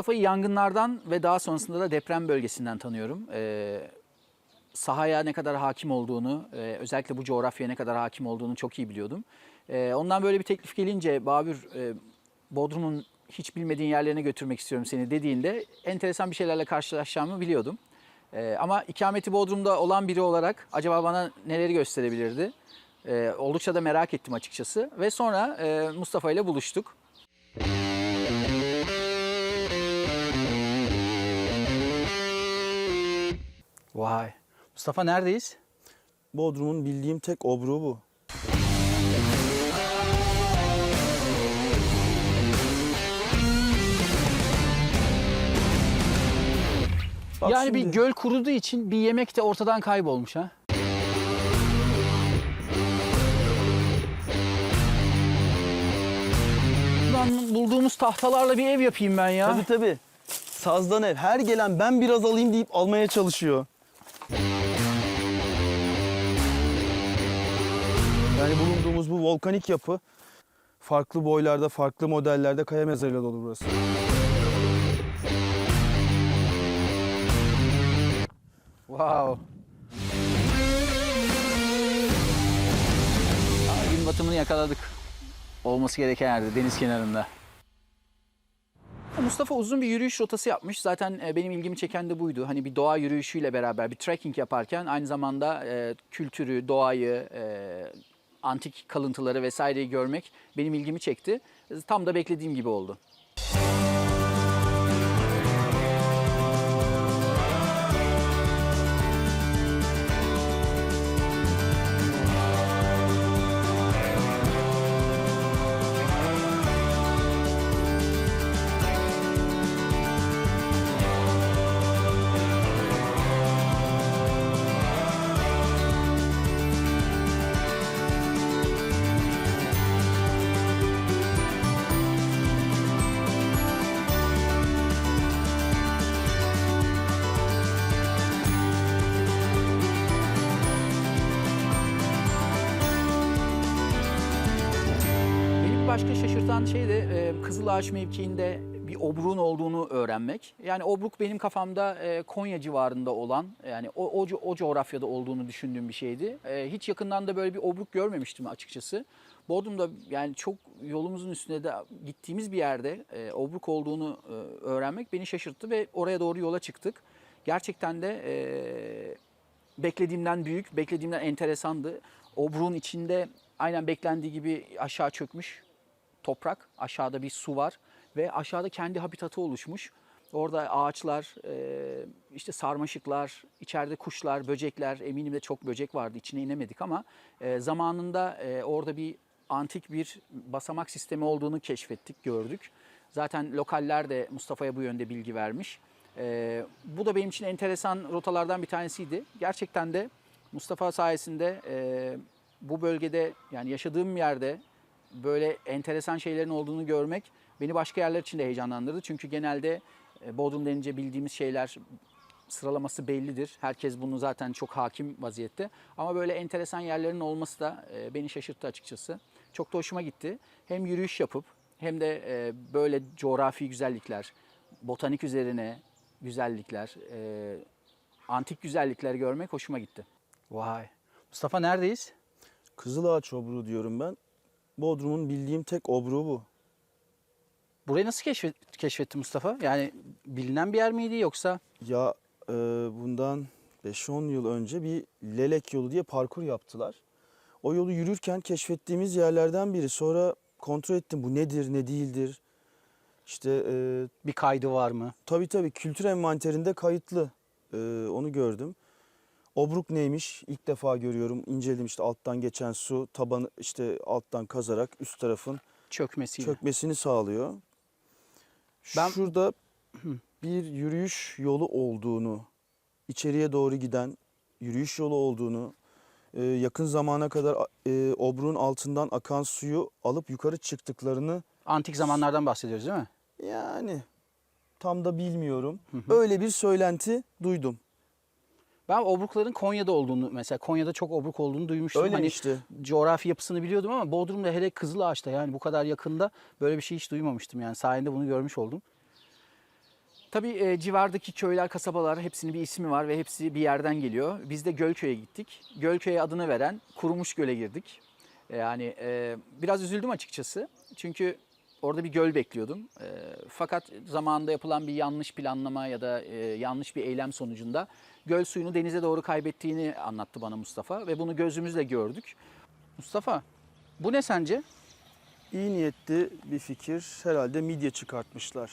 Mustafa'yı yangınlardan ve daha sonrasında da deprem bölgesinden tanıyorum. Ee, sahaya ne kadar hakim olduğunu, e, özellikle bu coğrafyaya ne kadar hakim olduğunu çok iyi biliyordum. Ee, ondan böyle bir teklif gelince Babür, e, Bodrum'un hiç bilmediğin yerlerine götürmek istiyorum seni dediğinde enteresan bir şeylerle karşılaşacağımı biliyordum. Ee, ama ikameti Bodrum'da olan biri olarak acaba bana neleri gösterebilirdi? Ee, oldukça da merak ettim açıkçası. Ve sonra e, Mustafa ile buluştuk. Vay. Mustafa neredeyiz? Bodrum'un bildiğim tek obruğu bu. Bak yani bir şimdi- göl kuruduğu için bir yemek de ortadan kaybolmuş ha. Lan bulduğumuz tahtalarla bir ev yapayım ben ya. Tabii tabii. Sazdan ev. Her gelen ben biraz alayım deyip almaya çalışıyor. Yani bulunduğumuz bu volkanik yapı farklı boylarda, farklı modellerde kaya mezarıyla dolu burası. Wow. Aa, gün batımını yakaladık. Olması gereken yerde, deniz kenarında. Mustafa uzun bir yürüyüş rotası yapmış. Zaten e, benim ilgimi çeken de buydu. Hani bir doğa yürüyüşüyle beraber bir trekking yaparken aynı zamanda e, kültürü, doğayı, e, antik kalıntıları vesaireyi görmek benim ilgimi çekti. Tam da beklediğim gibi oldu. Beni başka şaşırtan şey de e, Kızılağaç mevkiinde bir obruğun olduğunu öğrenmek. Yani obruk benim kafamda e, Konya civarında olan yani o, o, o coğrafyada olduğunu düşündüğüm bir şeydi. E, hiç yakından da böyle bir obruk görmemiştim açıkçası. Bodrum'da yani çok yolumuzun üstünde de gittiğimiz bir yerde e, obruk olduğunu e, öğrenmek beni şaşırttı ve oraya doğru yola çıktık. Gerçekten de e, beklediğimden büyük, beklediğimden enteresandı. Obruğun içinde aynen beklendiği gibi aşağı çökmüş toprak, aşağıda bir su var ve aşağıda kendi habitatı oluşmuş. Orada ağaçlar, e, işte sarmaşıklar, içeride kuşlar, böcekler, eminim de çok böcek vardı. içine inemedik ama e, zamanında e, orada bir antik bir basamak sistemi olduğunu keşfettik, gördük. Zaten lokaller de Mustafa'ya bu yönde bilgi vermiş. Bu da benim için enteresan rotalardan bir tanesiydi. Gerçekten de Mustafa sayesinde bu bölgede yani yaşadığım yerde böyle enteresan şeylerin olduğunu görmek beni başka yerler için de heyecanlandırdı. Çünkü genelde e, Bodrum denince bildiğimiz şeyler sıralaması bellidir. Herkes bunu zaten çok hakim vaziyette. Ama böyle enteresan yerlerin olması da e, beni şaşırttı açıkçası. Çok da hoşuma gitti. Hem yürüyüş yapıp hem de e, böyle coğrafi güzellikler, botanik üzerine güzellikler, antik güzellikler görmek hoşuma gitti. Vay. Mustafa neredeyiz? Kızılağaç obruğu diyorum ben. Bodrum'un bildiğim tek obruğu bu. Burayı nasıl keşfet, keşfetti Mustafa? Yani bilinen bir yer miydi yoksa? Ya e, bundan 5-10 yıl önce bir Lelek yolu diye parkur yaptılar. O yolu yürürken keşfettiğimiz yerlerden biri. Sonra kontrol ettim bu nedir ne değildir. İşte e, Bir kaydı var mı? tabii tabii kültür envanterinde kayıtlı. E, onu gördüm. Obruk neymiş ilk defa görüyorum. İnceledim işte alttan geçen su tabanı işte alttan kazarak üst tarafın Çökmesiyle. çökmesini sağlıyor. Ben- Şurada bir yürüyüş yolu olduğunu, içeriye doğru giden yürüyüş yolu olduğunu, e, yakın zamana kadar e, obruğun altından akan suyu alıp yukarı çıktıklarını Antik zamanlardan bahsediyoruz değil mi? yani tam da bilmiyorum. Öyle bir söylenti duydum. Ben obrukların Konya'da olduğunu mesela Konya'da çok obruk olduğunu duymuştum. Öyle hani işte? coğrafi yapısını biliyordum ama Bodrum'da hele Kızılağaç'ta yani bu kadar yakında böyle bir şey hiç duymamıştım. Yani sayende bunu görmüş oldum. Tabii e, civardaki köyler, kasabalar hepsinin bir ismi var ve hepsi bir yerden geliyor. Biz de Gölköy'e gittik. Gölköy'e adını veren Kurumuş Göl'e girdik. E, Yani e, biraz üzüldüm açıkçası. Çünkü orada bir göl bekliyordum. E, fakat zamanında yapılan bir yanlış planlama ya da e, yanlış bir eylem sonucunda göl suyunu denize doğru kaybettiğini anlattı bana Mustafa ve bunu gözümüzle gördük. Mustafa, bu ne sence? İyi niyetli bir fikir. Herhalde midye çıkartmışlar.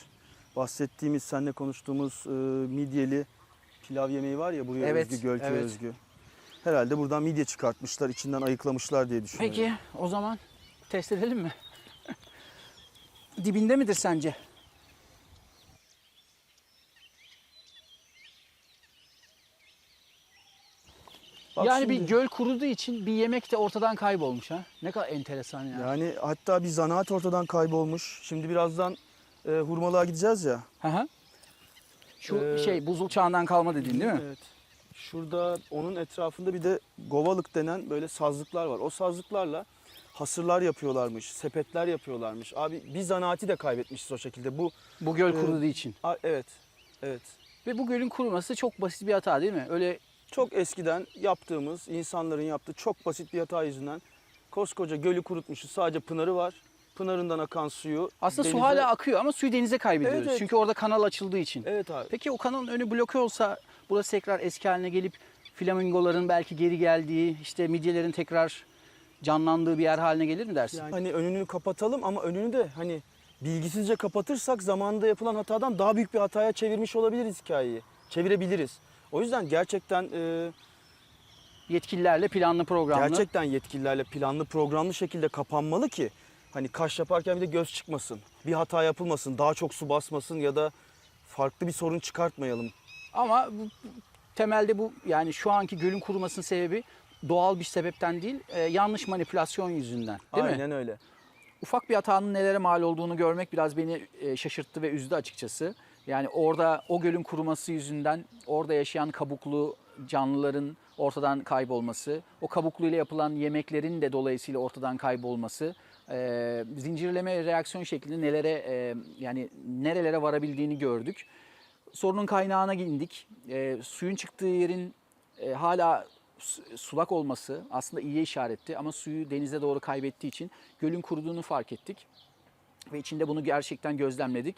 Bahsettiğimiz, seninle konuştuğumuz e, midyeli pilav yemeği var ya buraya Evet, özgü, Gölköy evet. özgü. Herhalde buradan midye çıkartmışlar, içinden ayıklamışlar diye düşünüyorum. Peki o zaman test edelim mi? Dibinde midir sence? Bak yani bir şimdi, göl kuruduğu için bir yemek de ortadan kaybolmuş ha. Ne kadar enteresan ya. Yani hatta bir zanaat ortadan kaybolmuş. Şimdi birazdan e, hurmalığa gideceğiz ya. Hı hı. Şu Ee, şey buzul çağından kalma dediğin değil mi? Evet. Şurada onun etrafında bir de govalık denen böyle sazlıklar var. O sazlıklarla hasırlar yapıyorlarmış, sepetler yapıyorlarmış. Abi bir zanaati de kaybetmişiz o şekilde. Bu Bu göl Ee, kuruduğu için. a- evet. Evet. Ve bu gölün kuruması çok basit bir hata değil mi? Öyle Çok eskiden yaptığımız, insanların yaptığı çok basit bir hata yüzünden koskoca gölü kurutmuşuz. Sadece pınarı var. Pınarından akan suyu aslında su denize- hala akıyor ama suyu denize kaybediyoruz. Evet, evet. Çünkü orada kanal açıldığı için. Evet abi. Peki o kanalın önü bloke olsa burası tekrar eski haline gelip flamingoların belki geri geldiği, işte midyelerin tekrar canlandığı bir yer haline gelir mi dersin? Yani hani önünü kapatalım ama önünü de hani bilgisizce kapatırsak zamanında yapılan hatadan daha büyük bir hataya çevirmiş olabiliriz hikayeyi. Çevirebiliriz. O yüzden gerçekten e, Yetkililerle planlı programlı. gerçekten yetkililerle planlı programlı şekilde kapanmalı ki hani kaş yaparken bir de göz çıkmasın. Bir hata yapılmasın, daha çok su basmasın ya da farklı bir sorun çıkartmayalım. Ama bu, temelde bu yani şu anki gölün kurumasının sebebi doğal bir sebepten değil, e, yanlış manipülasyon yüzünden. Değil mi? Aynen öyle. ufak bir hatanın nelere mal olduğunu görmek biraz beni e, şaşırttı ve üzdü açıkçası. Yani orada o gölün kuruması yüzünden orada yaşayan kabuklu canlıların ortadan kaybolması, o kabuklu ile yapılan yemeklerin de dolayısıyla ortadan kaybolması, e, zincirleme reaksiyon şeklinde nelere e, yani nerelere varabildiğini gördük. Sorunun kaynağına indik. E, suyun çıktığı yerin e, hala su- sulak olması aslında iyiye işaretti ama suyu denize doğru kaybettiği için gölün kuruduğunu fark ettik. Ve içinde bunu gerçekten gözlemledik.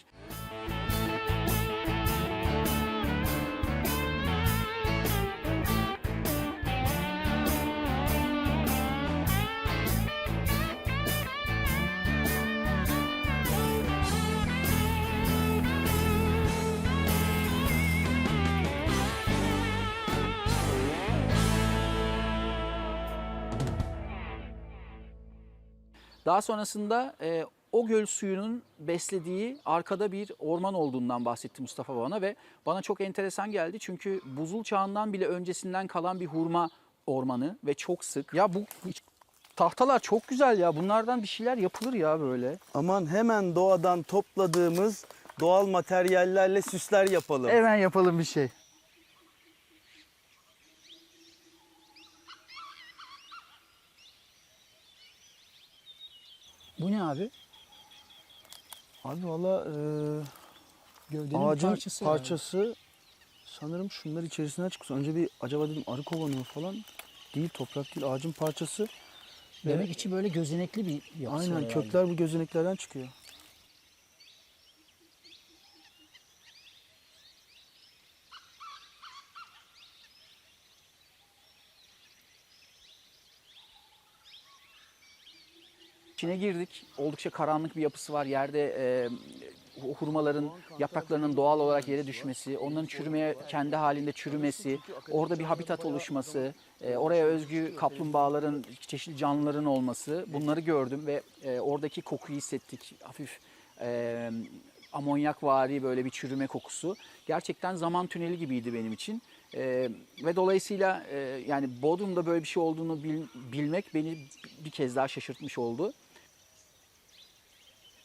Daha sonrasında e, o göl suyunun beslediği arkada bir orman olduğundan bahsetti Mustafa bana ve bana çok enteresan geldi. Çünkü buzul çağından bile öncesinden kalan bir hurma ormanı ve çok sık. Ya bu bu tahtalar çok güzel ya. Bunlardan bir şeyler yapılır ya böyle. Aman hemen doğadan topladığımız doğal materyallerle süsler yapalım. Hemen yapalım bir şey. Bu ne abi? Abi valla e, Gövdenin ağacın parçası. parçası, yani. sanırım şunlar içerisinden çıkmış. Önce bir acaba dedim arı kovanı mı falan. Değil toprak değil ağacın parçası. Demek içi böyle gözenekli bir yapısı Aynen herhalde. kökler bu gözeneklerden çıkıyor. İçine girdik. Oldukça karanlık bir yapısı var. Yerde e, hurmaların yapraklarının doğal olarak yere düşmesi, onların çürümeye kendi halinde çürümesi, orada bir habitat oluşması, e, oraya özgü kaplumbağaların, çeşitli canlıların olması bunları gördüm ve e, oradaki kokuyu hissettik. Hafif e, amonyak vari böyle bir çürüme kokusu. Gerçekten zaman tüneli gibiydi benim için. E, ve dolayısıyla e, yani Bodrum'da böyle bir şey olduğunu bil- bilmek beni bir kez daha şaşırtmış oldu.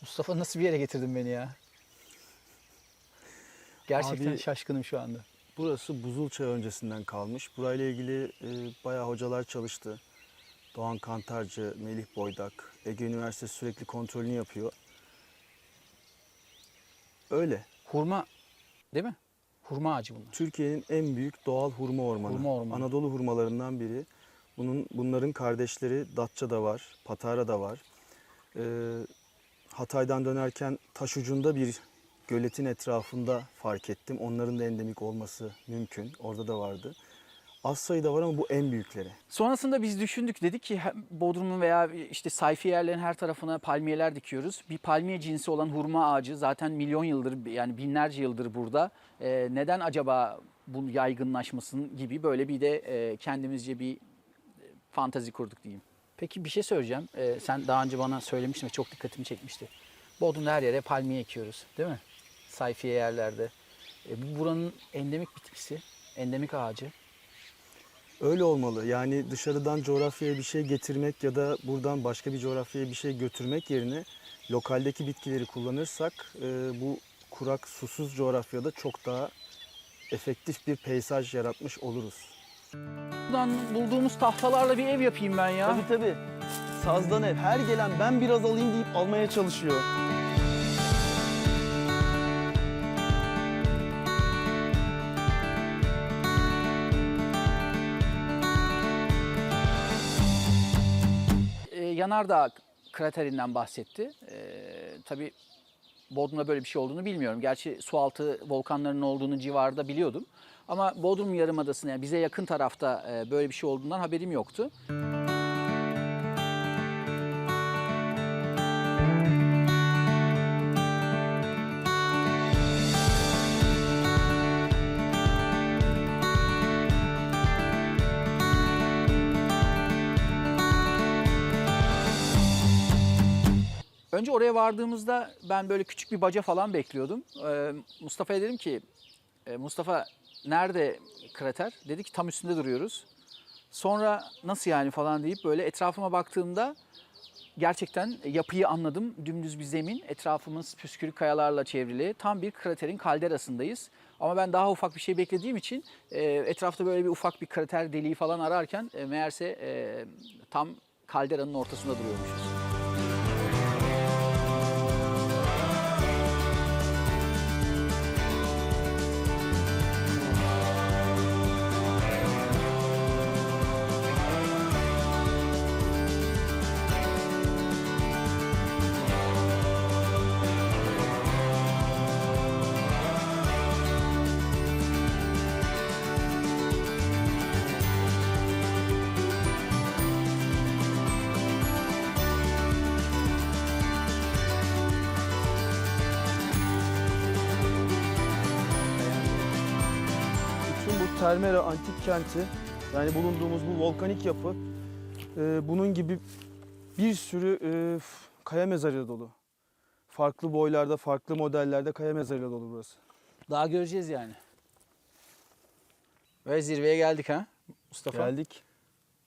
Mustafa nasıl bir yere getirdin beni ya? Gerçekten Abi- şaşkınım şu anda. Burası buzul çağı öncesinden kalmış. Burayla ilgili e, bayağı hocalar çalıştı. Doğan Kantarcı, Melih Boydak, Ege Üniversitesi sürekli kontrolünü yapıyor. Öyle. Hurma Değil mi? Hurma ağacı bunlar. Türkiye'nin en büyük doğal hurma ormanı. Hurma ormanı. Anadolu hurmalarından biri. Bunun bunların kardeşleri Datça'da var, Patara'da var. Ee, Hatay'dan dönerken taş ucunda bir göletin etrafında fark ettim. Onların da endemik olması mümkün. Orada da vardı. Az sayıda var ama bu en büyükleri. Sonrasında biz düşündük dedik ki Bodrum'un veya işte sayfi yerlerin her tarafına palmiyeler dikiyoruz. Bir palmiye cinsi olan hurma ağacı zaten milyon yıldır yani binlerce yıldır burada. Ee, neden acaba bu yaygınlaşmasın gibi böyle bir de e, kendimizce bir e, fantazi kurduk diyeyim. Peki bir şey söyleyeceğim. Ee, sen daha önce bana söylemiştin ve çok dikkatimi çekmişti. Bodrum'da her yere palmiye ekiyoruz değil mi? Sayfiye yerlerde. E, bu buranın endemik bitkisi, endemik ağacı. Öyle olmalı. Yani dışarıdan coğrafyaya bir şey getirmek ya da buradan başka bir coğrafyaya bir şey götürmek yerine lokaldeki bitkileri kullanırsak e, bu kurak, susuz coğrafyada çok daha efektif bir peyzaj yaratmış oluruz. Buradan bulduğumuz tahtalarla bir ev yapayım ben ya. Tabii tabii. Sazdan ev. Her gelen ben biraz alayım deyip almaya çalışıyor. e, yanardağ kraterinden bahsetti. E, tabii Bodrum'da böyle bir şey olduğunu bilmiyorum. Gerçi sualtı volkanlarının olduğunu civarda biliyordum. Ama Bodrum Yarımadası'na yani bize yakın tarafta e, böyle bir şey olduğundan haberim yoktu. Önce oraya vardığımızda ben böyle küçük bir baca falan bekliyordum. Ee, Mustafa'ya dedim ki, "E, Mustafa nerede krater? Dedi ki tam üstünde duruyoruz. Sonra nasıl yani falan deyip böyle etrafıma baktığımda gerçekten yapıyı anladım. Dümdüz bir zemin, etrafımız püskürük kayalarla çevrili. Tam bir kraterin kalderasındayız. Ama ben daha ufak bir şey beklediğim için e, etrafta böyle bir ufak bir krater deliği falan ararken e, meğerse e, tam kalderanın ortasında duruyormuşuz. Termera antik kenti yani bulunduğumuz bu volkanik yapı e, bunun gibi bir sürü e, kaya mezarıyla dolu. Farklı boylarda, farklı modellerde kaya mezarıyla dolu burası. Daha göreceğiz yani. Ve zirveye geldik ha Mustafa. Geldik.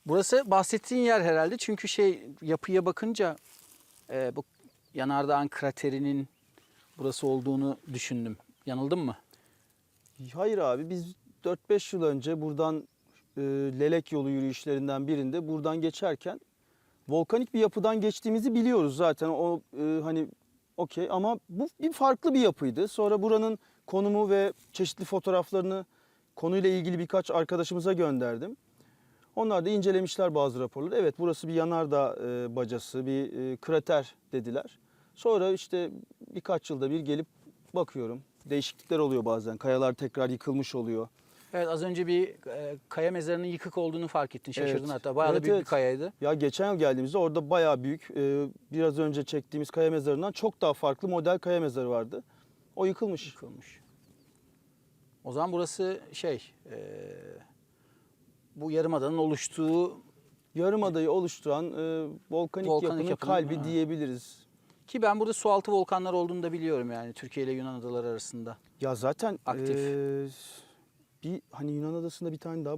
Burası bahsettiğin yer herhalde çünkü şey yapıya bakınca e, bu yanardağın kraterinin burası olduğunu düşündüm. Yanıldım mı? Hayır abi biz 4-5 yıl önce buradan e, Lelek yolu yürüyüşlerinden birinde buradan geçerken volkanik bir yapıdan geçtiğimizi biliyoruz zaten. O e, hani okey ama bu bir farklı bir yapıydı. Sonra buranın konumu ve çeşitli fotoğraflarını konuyla ilgili birkaç arkadaşımıza gönderdim. Onlar da incelemişler bazı raporları. Evet burası bir yanardağ e, bacası, bir e, krater dediler. Sonra işte birkaç yılda bir gelip bakıyorum. Değişiklikler oluyor bazen. Kayalar tekrar yıkılmış oluyor. Evet az önce bir e, kaya mezarının yıkık olduğunu fark ettin. Şaşırdın Evet. hatta. Bayağı da Evet, büyük evet. bir kayaydı. Ya geçen yıl geldiğimizde orada bayağı büyük, e, biraz önce çektiğimiz kaya mezarından çok daha farklı model kaya mezarı vardı. O yıkılmış. Yıkılmış. O zaman burası şey e, bu yarımadanın oluştuğu Yarımadayı oluşturan e, volkanik, Volkanik yapının yapının, kalbi ha. diyebiliriz. ki ben burada sualtı volkanlar olduğunu da biliyorum yani Türkiye ile Yunan adaları arasında. Ya zaten Aktif. e, bir hani Yunan adasında bir tane daha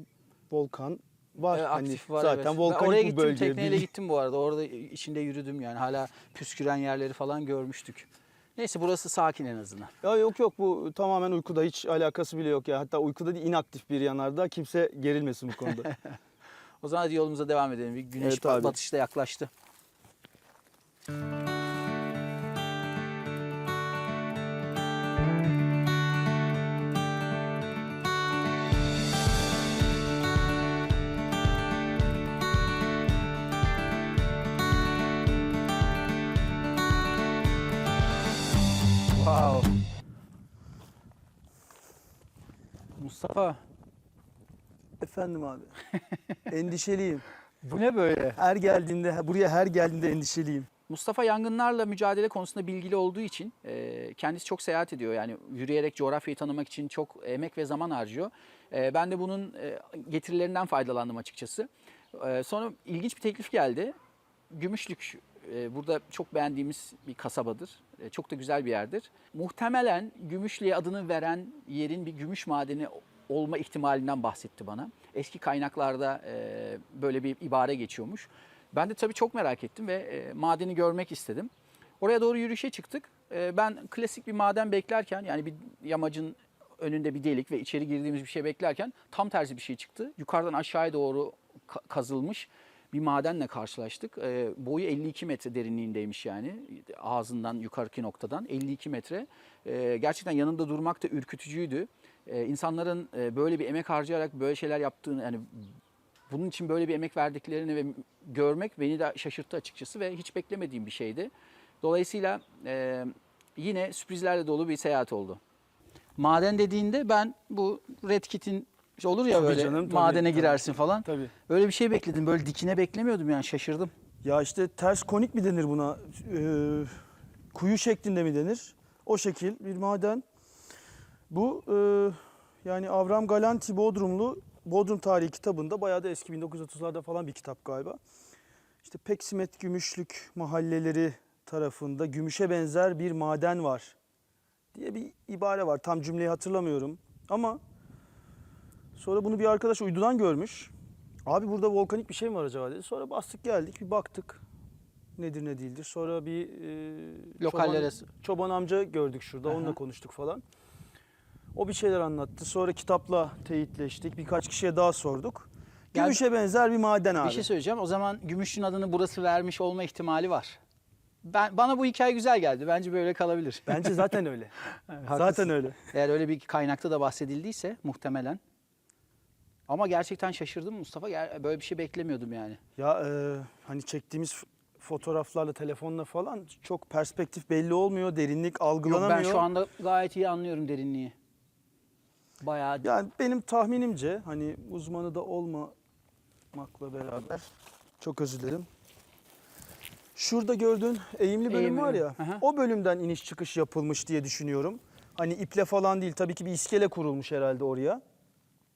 volkan var. Evet, hani aktif var zaten evet. Ben volkanik oraya gittim bölge. tekneyle Bil- gittim bu arada. Orada içinde yürüdüm yani hala püsküren yerleri falan görmüştük. Neyse burası sakin en azından. Ya yok yok bu tamamen uykuda hiç alakası bile yok ya. Hatta uykuda değil inaktif bir yanardağ. Kimse gerilmesin bu konuda. O zaman hadi yolumuza devam edelim. Bir güneş Evet batışta yaklaştı. Wow. Mustafa. Efendim abi. endişeliyim. Bu ne böyle? Her geldiğinde, buraya her geldiğinde endişeliyim. Mustafa yangınlarla mücadele konusunda bilgili olduğu için e, kendisi çok seyahat ediyor. Yani yürüyerek coğrafyayı tanımak için çok emek ve zaman harcıyor. E, ben de bunun e, getirilerinden faydalandım açıkçası. E, sonra ilginç bir teklif geldi. Gümüşlük e, burada çok beğendiğimiz bir kasabadır. E, çok da güzel bir yerdir. Muhtemelen Gümüşlü'ye adını veren yerin bir gümüş madeni olma ihtimalinden bahsetti bana. Eski kaynaklarda e, böyle bir ibare geçiyormuş. Ben de tabii çok merak ettim ve e, madeni görmek istedim. Oraya doğru yürüyüşe çıktık. E, ben klasik bir maden beklerken yani bir yamacın önünde bir delik ve içeri girdiğimiz bir şey beklerken tam tersi bir şey çıktı. Yukarıdan aşağıya doğru ka- kazılmış bir madenle karşılaştık. E, boyu 52 metre derinliğindeymiş yani ağzından yukarıki noktadan 52 metre. E, gerçekten yanında durmak da ürkütücüydü. E, insanların e, böyle bir emek harcayarak böyle şeyler yaptığını yani bunun için böyle bir emek verdiklerini ve görmek beni de şaşırttı açıkçası ve hiç beklemediğim bir şeydi. Dolayısıyla e, yine sürprizlerle dolu bir seyahat oldu. Maden dediğinde ben bu Red Kit'in olur ya Tabii böyle canım, tabii, madene tabii. girersin falan. Tabii. Öyle bir şey bekledim. Böyle dikine beklemiyordum yani şaşırdım. Ya işte ters konik mi denir buna? Ee, kuyu şeklinde mi denir? O şekil bir maden. Bu e, yani Avram Galanti Bodrumlu Bodrum Tarihi kitabında bayağı da eski 1930'larda falan bir kitap galiba. İşte Peksimet Gümüşlük mahalleleri tarafında gümüşe benzer bir maden var diye bir ibare var. Tam cümleyi hatırlamıyorum ama sonra bunu bir arkadaş uydudan görmüş. Abi burada volkanik bir şey mi var acaba dedi. Sonra bastık geldik bir baktık. Nedir ne değildir. Sonra bir e, Lokallere- çoban, çoban amca gördük şurada. Onunla Aha. konuştuk falan. O bir şeyler anlattı. Sonra kitapla teyitleştik. Birkaç kişiye daha sorduk. Yani- Gümüşe benzer bir maden abi. Bir şey söyleyeceğim. O zaman Gümüşlü'nün adını burası vermiş olma ihtimali var. Ben bana bu hikaye güzel geldi. Bence böyle kalabilir. Bence zaten öyle. Haklısın. zaten öyle. Eğer öyle bir kaynakta da bahsedildiyse muhtemelen. Ama gerçekten şaşırdım Mustafa. Böyle bir şey beklemiyordum yani. Ya e, hani çektiğimiz fotoğraflarla, telefonla falan çok perspektif belli olmuyor. Derinlik Yok algılanamıyor. ben şu anda gayet iyi anlıyorum derinliği. Bayağı Yani benim tahminimce hani uzmanı da olmamakla beraber çok özür dilerim. Şurada gördüğün eğimli bölüm Eğimli var ya. aha. O bölümden iniş çıkış yapılmış diye düşünüyorum. Hani iple falan değil tabii ki bir iskele kurulmuş herhalde oraya.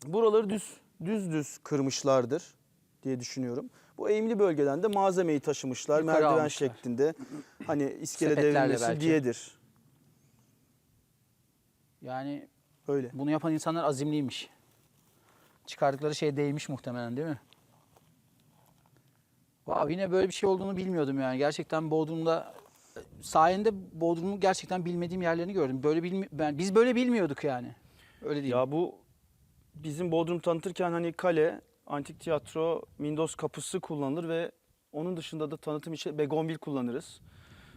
Buraları düz düz düz kırmışlardır diye düşünüyorum. Bu eğimli bölgeden de malzemeyi taşımışlar Yukarı merdiven almışlar. şeklinde. Hani iskele Sepetlerle devrilmesi belki. diyedir. yani Öyle. bunu yapan insanlar azimliymiş. Çıkardıkları şey değmiş muhtemelen değil mi? Vav, yine böyle bir şey olduğunu bilmiyordum yani. Gerçekten Bodrum'da sayende Bodrum'u gerçekten bilmediğim yerlerini gördüm. Böyle bilmi ben biz böyle bilmiyorduk yani. Öyle değil. Ya bu bizim Bodrum tanıtırken hani kale, antik tiyatro, Mindos kapısı kullanılır ve onun dışında da tanıtım için begonvil kullanırız.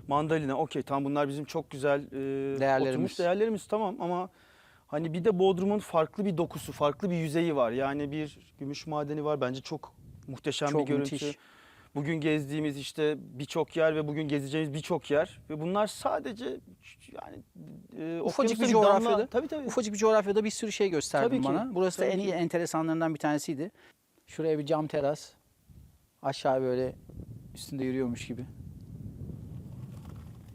Mandalina okey tam bunlar bizim çok güzel e, Değerlerimiz. oturmuş değerlerimiz tamam ama hani bir de Bodrum'un farklı bir dokusu, farklı bir yüzeyi var. Yani bir gümüş madeni var bence çok muhteşem Çok bir görüntü. müthiş. Bugün gezdiğimiz işte birçok yer ve bugün gezeceğimiz birçok yer ve bunlar sadece yani e, Ufacık bir okyanusta damla- coğrafyada. Tabii tabii. Ufacık bir coğrafyada bir sürü şey gösterdin Tabii ki, bana. Burası da tabii en iyi enteresanlarından bir tanesiydi. Şuraya bir cam teras. Aşağı böyle üstünde yürüyormuş gibi.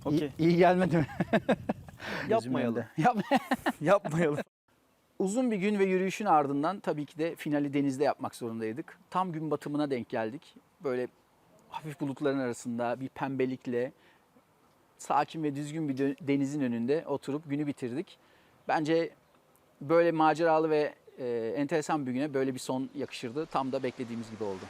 İyi, Okey. iyi gelmedi mi? Yapmayalım. Yap- Yapmayalım. Uzun bir gün ve yürüyüşün ardından tabii ki de finali denizde yapmak zorundaydık. Tam gün batımına denk geldik. Böyle hafif bulutların arasında bir pembelikle sakin ve düzgün bir denizin önünde oturup günü bitirdik. Bence böyle maceralı ve e, enteresan bir güne böyle bir son yakışırdı. Tam da beklediğimiz gibi oldu.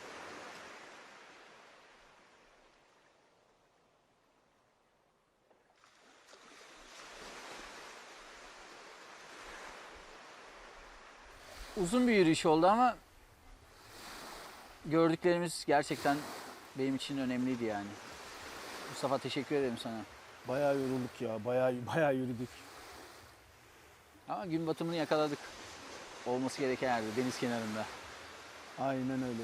Uzun bir yürüyüş oldu ama gördüklerimiz gerçekten benim için önemliydi yani. Mustafa teşekkür ederim sana. Bayağı yorulduk ya. Bayağı bayağı yürüdük. Ama gün batımını yakaladık. Olması gereken yerde, deniz kenarında. Aynen öyle.